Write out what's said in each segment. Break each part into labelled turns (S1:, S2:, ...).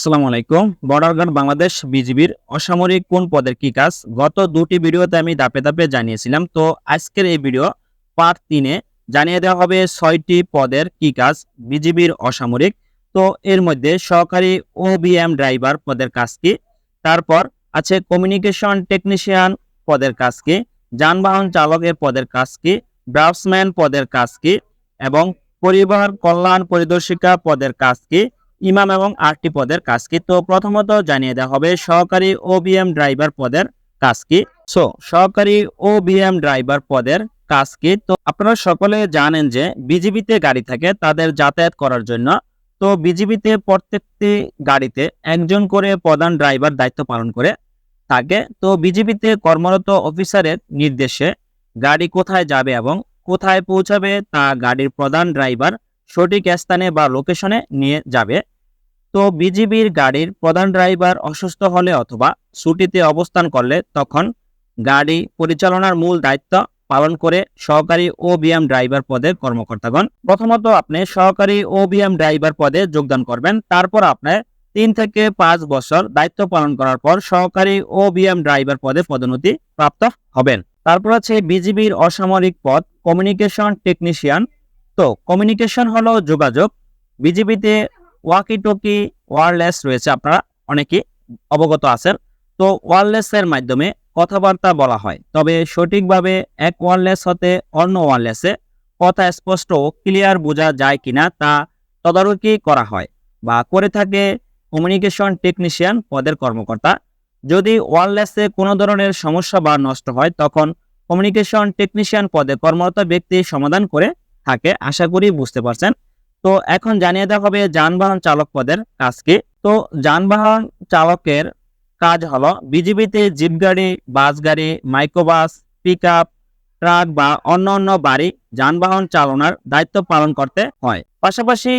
S1: আসসালামু আলাইকুম। Border guard Bangladesh বিজিবির অসামরিক কোন পদের কি কাজ? গত দুটি ভিডিওতে আমি দাপে দাপে জানিয়েছিলাম। তো আজকের এই ভিডিও পার্ট তিনে জানিয়ে দেওয়া হবে ছয়টি পদের কি কাজ বিজিবির অসামরিক। তো এর মধ্যে সহকারী ওবিএম ড্রাইভার পদের কাজ কি? তারপর আছে কমিউনিকেশন টেকনিশিয়ান পদের কাজ কি? যানবাহন চালকের পদের কাজ কি? ড্রাফটসম্যান পদের কাজ কি? এবং পরিবার কল্যাণ পরিদর্শিকা পদের কাজ কি? ইমাম এবং আটটি পদের কাজ কি? তো প্রথমত জানিয়ে দেওয়া হবে সহকারী ওবিএম ড্রাইভার পদের কাজ কি? সো সহকারী ও ওবিএম ড্রাইভার পদের কাজ কি? তো আপনারা সকলে জানেন যে বিজিবিতে গাড়ি থাকে, তাদের যাতায়াত করার জন্য। তো বিজিবিতে প্রত্যেকটি গাড়িতে একজন করে প্রধান ড্রাইভার দায়িত্ব পালন করে থাকে। তো বিজিবিতে কর্মরত অফিসারের নির্দেশে গাড়ি কোথায় যাবে এবং কোথায় পৌঁছাবে তা গাড়ির প্রধান ড্রাইভার সঠিক স্থানে বা লোকেশনে নিয়ে যাবে। তো বিজিবির গাড়ির প্রধান ড্রাইভার অসুস্থ হলে অথবা ছুটিতে অবস্থান করলে তখন গাড়ি পরিচালনার মূল দায়িত্ব পালন করে সহকারী ও বিএম ড্রাইভার পদের কর্মকর্তাগণ। প্রথমত আপনি সহকারী ও বিএম ড্রাইভার পদে যোগদান করবেন। তারপর আপনার তিন থেকে পাঁচ বছর দায়িত্ব পালন করার পর সহকারী ও বিএম ড্রাইভার পদে পদোন্নতি প্রাপ্ত হবেন। তারপর আছে বিজিবির অসামরিক পদ, কমিউনিকেশন টেকনিশিয়ান। তো কমিউনিকেশন হলো যোগাযোগ। বিজিবিতে ওয়াকি টকি ওয়ারলেস রয়েছে, আপনারা অনেকে অবগত আছেন। তো ওয়ারলেস এর মাধ্যমে কথাবার্তা বলা হয়। তবে সঠিকভাবে এক ওয়ারলেস হতে অন্য ওয়ারলেসে কথা স্পষ্ট ও ক্লিয়ার বোঝা যায় কিনা তা তদারকি করা হয় বা করে থাকে কমিউনিকেশন টেকনিশিয়ান পদের কর্মকর্তা। যদি ওয়ারলেসে কোনো ধরনের সমস্যা বা নষ্ট হয়, তখন কমিউনিকেশন টেকনিশিয়ান পদে কর্মরত ব্যক্তি সমাধান করে থাকে। আশা করি বুঝতে পারছেন। তো এখন জানিয়ে দেওয়া হবে যানবাহন চালক পদের কাজ কি। তো যানবাহন চালকের কাজ হলো বিজিবিতে জিপ গাড়ি, বাস গাড়ি, মাইক্রোবাস পিক আপ ট্রাক বা অন্য অন্য বাড়ি যানবাহন চালনার দায়িত্ব পালন করতে হয়। পাশাপাশি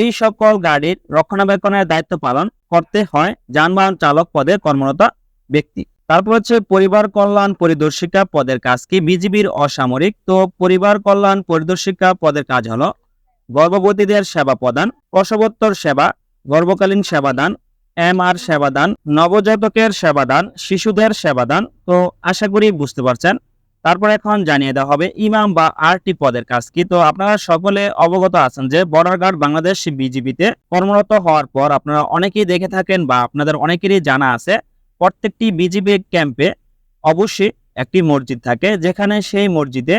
S1: এই সকল গাড়ির রক্ষণাবেক্ষণের দায়িত্ব পালন করতে হয় যানবাহন চালক পদে কর্মরত ব্যক্তি। তারপর হচ্ছে পরিবার কল্যাণ পরিদর্শিকা পদের কাজ কি। বিজিবির অসামরিক তো পরিবার কল্যাণ পরিদর্শিকা পদের কাজ হলো গর্ভবতীদের সেবা প্রদান প্রসবোত্তর সেবা, গর্ভকালীন সেবাদান এম আর সেবাদান নবজাতকের সেবাদান শিশুদের সেবাদান তো আশা করি বুঝতে পারছেন। তারপর এখন জানিয়ে দেওয়া হবে ইমাম বা আরটি পদের কাজ কি। তো আপনারা সকলে অবগত আছেন যে বর্ডার গার্ড বাংলাদেশ বিজিবিতে কর্মরত হওয়ার পর আপনারা অনেকেই দেখে থাকেন বা আপনাদের অনেকেরই জানা আছে, প্রত্যেকটি বিজিবি ক্যাম্পে অবশ্যই একটি মসজিদ থাকে, যেখানে সেই মসজিদে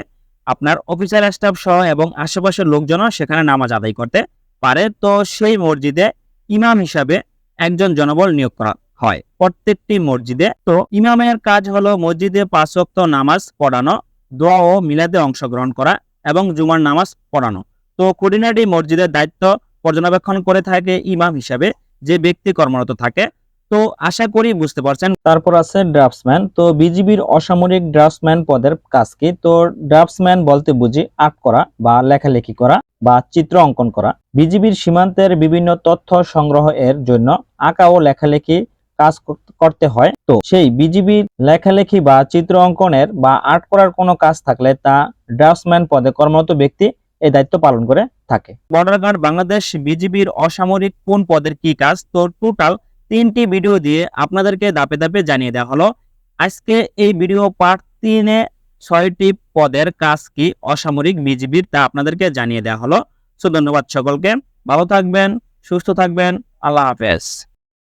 S1: আপনার অফিসার স্টাফ সহ এবং আশেপাশের লোকজনও সেখানে নামাজ আদায় করতে পারে। তো সেই মসজিদে ইমাম হিসাবে একজন জনবল নিয়োগ করা হয় প্রত্যেকটি মসজিদে। তো ইমামের কাজ হলো মসজিদে পাঁচ ওয়াক্ত নামাজ পড়ানো, দোয়া ও মিলাদে অংশগ্রহণ করা এবং জুমার নামাজ পড়ানো। তো কোর্ডিনেটি মসজিদের দায়িত্ব পর্যবেক্ষণ করে থাকে ইমাম হিসাবে, যে ব্যক্তি কর্মরত থাকে। তো আশা করি বুঝতে পারছেন। তারপর আছে ড্রাফটসম্যান। তো বিজিবির অসামরিক ড্রাফটসম্যান পদের কাজ কি? তো ড্রাফটসম্যান বলতে বুঝি আর্ট করা বা লেখালেখি করা বা চিত্র অঙ্কন করা। বিজিবির সীমান্তের বিভিন্ন তথ্য সংগ্রহ এর জন্য আঁকা ও লেখালেখি কাজ করতে হয়। তো সেই বিজিবির লেখালেখি বা চিত্র অঙ্কনের বা আর্ট করার কোনো কাজ থাকলে তা ড্রাফটসম্যান পদে কর্মরত ব্যক্তি এই দায়িত্ব পালন করে থাকে। বর্ডার গার্ড বাংলাদেশ বিজিবির অসামরিক কোন পদের কি কাজ? তো টোটাল তিনটি ভিডিও দিয়ে আপনাদেরকে দাপে দাপে জানিয়ে দেওয়া হলো। আজকে এই ভিডিও পার্ট তিনে ছয়টি পদের কাজ কি অসামরিক বিজিবির তা আপনাদেরকে জানিয়ে দেওয়া হলো। সো ধন্যবাদ সকলকে। ভালো থাকবেন, সুস্থ থাকবেন। আল্লাহ হাফেজ।